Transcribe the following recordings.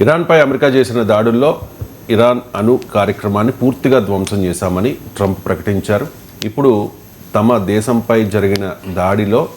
ఇరాన్పై America చేసిన దాడుల్లో Iran అణు కార్యక్రమాన్ని పూర్తిగా ధ్వంసం చేశామని ట్రంప్ ప్రకటించారు. ఇప్పుడు తమ దేశంపై జరిగిన దాడిలో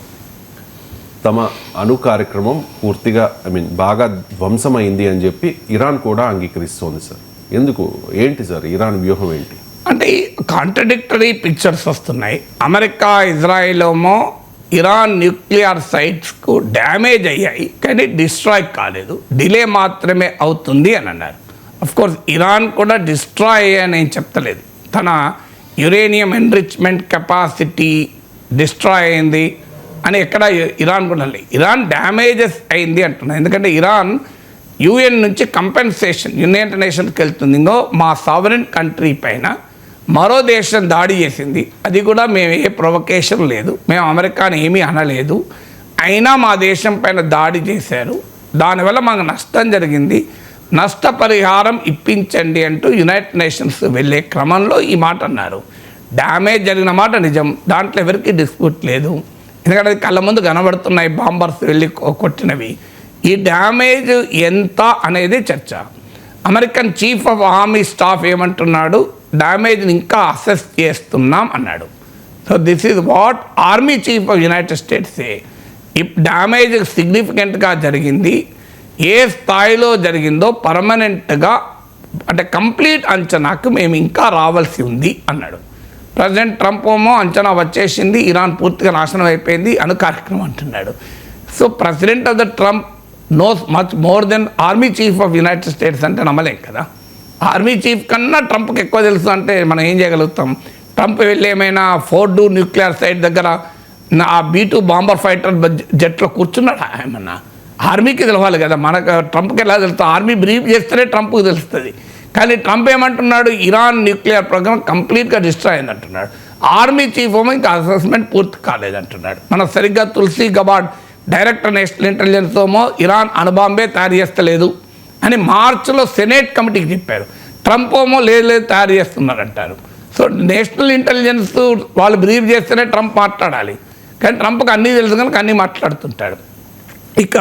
తమ అణు కార్యక్రమం పూర్తిగా ఐ మీన్ బాగా ధ్వంసమైంది అని చెప్పి ఇరాన్ కూడా అంగీకరిస్తోంది సార్. ఎందుకు? ఏంటి సార్? ఇరాన్ వ్యూహం ఏంటి? అంటే కాంట్రడిక్టరీ పిక్చర్స్ వస్తున్నాయి. అమెరికా ఇజ్రాయిలోమో ఏమో ఇరాన్ న్యూక్లియర్ సైట్స్కు డ్యామేజ్ అయ్యాయి కానీ డిస్ట్రాయ్ కాలేదు. డిలే మాత్రమే అవుతుంది అని అన్నారు. కోర్స్ ఇరాన్ కూడా డిస్ట్రాయ్ అయ్యాయని నేను చెప్తలేదు తన యురేనియం ఎన్రిచ్మెంట్ కెపాసిటీ డిస్ట్రాయ్ అయింది అని ఎక్కడ ఇరాన్ కూడా లేదు. ఇరాన్ డ్యామేజెస్ అయింది అంటున్నాను ఎందుకంటే ఇరాన్ యుఎన్ నుంచి కంపెన్సేషన్ యునైటెడ్ నేషన్స్కి వెళ్తుంది ఇంకో మా సావరెన్ కంట్రీ పైన మరో దేశం దాడి చేసింది. అది కూడా మేము ఏ ప్రొవకేషన్ లేదు. మేము అమెరికాని ఏమీ అనలేదు. అయినా మా దేశం పైన దాడి చేశారు. దానివల్ల మాకు నష్టం జరిగింది. నష్టపరిహారం ఇప్పించండి అంటూ యునైటెడ్ నేషన్స్ వెళ్ళే క్రమంలో ఈ మాట అన్నారు. డ్యామేజ్ జరిగిన మాట నిజం. దాంట్లో ఎవరికి డిస్ప్యూట్ లేదు. ఎందుకంటే అది కళ్ళ ముందు కనబడుతున్నాయి. బాంబర్స్ వెళ్ళి కొ- కొట్టినవి. ఈ డ్యామేజ్ ఎంత అనేది చర్చ. American chief of army staff ఏమంటున్నాడు? డ్యామేజ్ని ఇంకా అసెస్ చేస్తున్నాం అన్నాడు. So this is what army chief of United States if damage సిగ్నిఫికెంట్గా జరిగింది ఏ స్థాయిలో జరిగిందో పర్మనెంట్గా అంటే కంప్లీట్ అంచనాకు మేము ఇంకా రావాల్సి ఉంది అన్నాడు. ప్రెసిడెంట్ ట్రంప్ ఏమో అంచనా వచ్చేసింది ఇరాన్ పూర్తిగా నాశనం అయిపోయింది అను కార్యక్రమం అంటున్నాడు. So president of the Trump knows much more than army chief of United States అంటే నమ్మలేం కదా? ఆర్మీ చీఫ్ కన్నా ట్రంప్కి ఎక్కువ తెలుసు అంటే మనం ఏం చేయగలుగుతాం? ట్రంప్ వెళ్ళి ఏమైనా ఫోర్డు న్యూక్లియర్ సైట్ దగ్గర నా ఆ బీ టూ బాంబర్ ఫైటర్ జెట్లో కూర్చున్నాడు? ఏమన్నా? ఆర్మీకి తెలవాలి కదా. మనకు ట్రంప్కి ఎలా తెలుస్తుంది ఆర్మీ బ్రీఫ్ చేస్తేనే ట్రంప్కి తెలుస్తుంది. కానీ ట్రంప్ ఏమంటున్నాడు? ఇరాన్ న్యూక్లియర్ ప్రోగ్రామ్ కంప్లీట్గా డిస్ట్రాయ్ అయింది అంటున్నాడు ఆర్మీ చీఫ్ ఏమో ఇంకా అసెస్మెంట్ పూర్తి కాలేదంటున్నాడు. మన సరిగ్గా Tulsi Gabbard director national intelligence ఏమో ఇరాన్ అణుబాంబే తయారు చేస్తలేదు. అని మార్చిలో సెనేట్ కమిటీకి చెప్పారు. ట్రంప్ ఏమో లేదు లేదు తయారు చేస్తున్నారంటారు. సో నేషనల్ ఇంటెలిజెన్స్ వాళ్ళు బ్రీఫ్ చేస్తేనే ట్రంప్ మాట్లాడాలి. కానీ ట్రంప్కి అన్నీ తెలుసు కనుక అన్నీ మాట్లాడుతుంటాడు. ఇక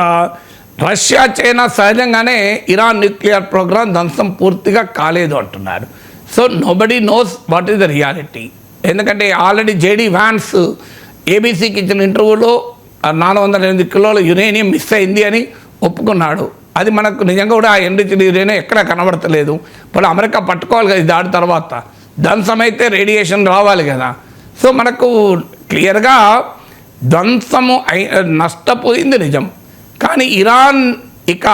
రష్యా చైనా సహజంగానే ఇరాన్ న్యూక్లియర్ ప్రోగ్రామ్ ధ్వంసం పూర్తిగా కాలేదు అంటున్నారు. So nobody knows what is the reality ఎందుకంటే ఆల్రెడీ జేడీ వ్యాన్స్ ఏబీసీకి ఇచ్చిన ఇంటర్వ్యూలో నాలుగు వందల ఎనిమిది కిలోల యురేనియం మిస్ అయింది అని ఒప్పుకున్నాడు. అది మనకు నిజంగా కూడా ఆ ఎండిచిన యురేనియం ఎక్కడ కనబడతలేదు. ఇప్పుడు అమెరికా పట్టుకోవాలి కదా దాని దాడి తర్వాత. ధ్వంసమైతే రేడియేషన్ రావాలి కదా. సో మనకు క్లియర్గా ధ్వంసము అయి నష్టపోయింది నిజం. కానీ ఇరాన్ ఇక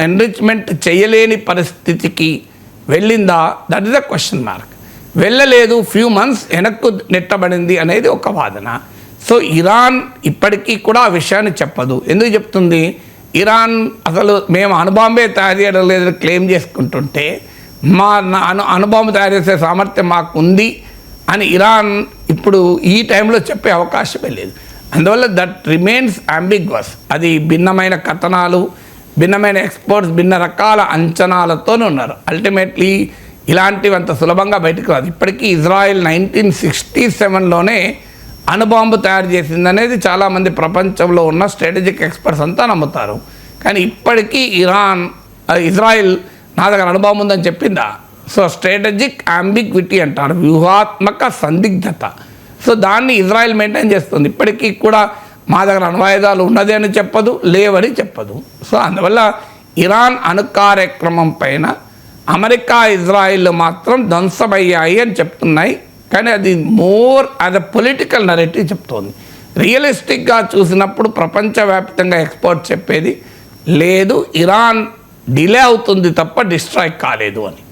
ఎన్రిచ్మెంట్ చేయలేని పరిస్థితికి వెళ్ళిందా? That is the question mark వెళ్ళలేదు ఫ్యూ మంత్స్ వెనక్కు నెట్టబడింది అనేది ఒక వాదన. సో ఇరాన్ ఇప్పటికీ కూడా ఆ విషయాన్ని చెప్పదు. ఎందుకు చెప్తుంది? ఇరాన్ అసలు మేము అణుబాంబే తయారు చేయడం లేదని క్లెయిమ్ చేసుకుంటుంటే మా నా- అణు అణుబాంబు తయారు చేసే సామర్థ్యం మాకు ఉంది అని ఇరాన్ ఇప్పుడు ఈ టైంలో చెప్పే అవకాశమే లేదు. అందువల్ల దట్ రిమైన్స్ అంబిగ్వస్ అది భిన్నమైన కథనాలు భిన్నమైన ఎక్స్పర్ట్స్ భిన్న రకాల అంచనాలతోనే ఉన్నారు. అల్టిమేట్లీ ఇలాంటివి అంత సులభంగా బయటకు రాదు. ఇప్పటికీ ఇజ్రాయెల్ నైన్టీన్ సిక్స్టీ సెవెన్లోనే అణుబాంబు తయారు చేసింది అనేది చాలామంది ప్రపంచంలో ఉన్న స్ట్రాటజిక్ ఎక్స్పర్ట్స్ అంతా నమ్ముతారు. కానీ ఇప్పటికీ ఇరాన్ ఇజ్రాయిల్ నా దగ్గర అణుబాంబు ఉందని చెప్పిందా? సో స్ట్రాటజిక్ అంబిక్విటీ అంటారు వ్యూహాత్మక సందిగ్ధత. సో దాన్ని ఇజ్రాయెల్ మెయింటైన్ చేస్తుంది. ఇప్పటికీ కూడా మా దగ్గర అణ్వాయుధాలు ఉన్నది అని చెప్పదు లేవని చెప్పదు. సో అందువల్ల ఇరాన్ అణు కార్యక్రమం పైన అమెరికా ఇజ్రాయిల్ మాత్రం ధ్వంసమయ్యాయి అని చెప్తున్నాయి. కానీ అది మోర్ అది పొలిటికల్ నరేటివ్ చెప్తోంది. రియలిస్టిక్గా చూసినప్పుడు ప్రపంచవ్యాప్తంగా ఎక్స్పోర్ట్ చెప్పేది లేదు ఇరాన్ డిలే అవుతుంది తప్ప డిస్ట్రాక్ట్ కాలేదు అని.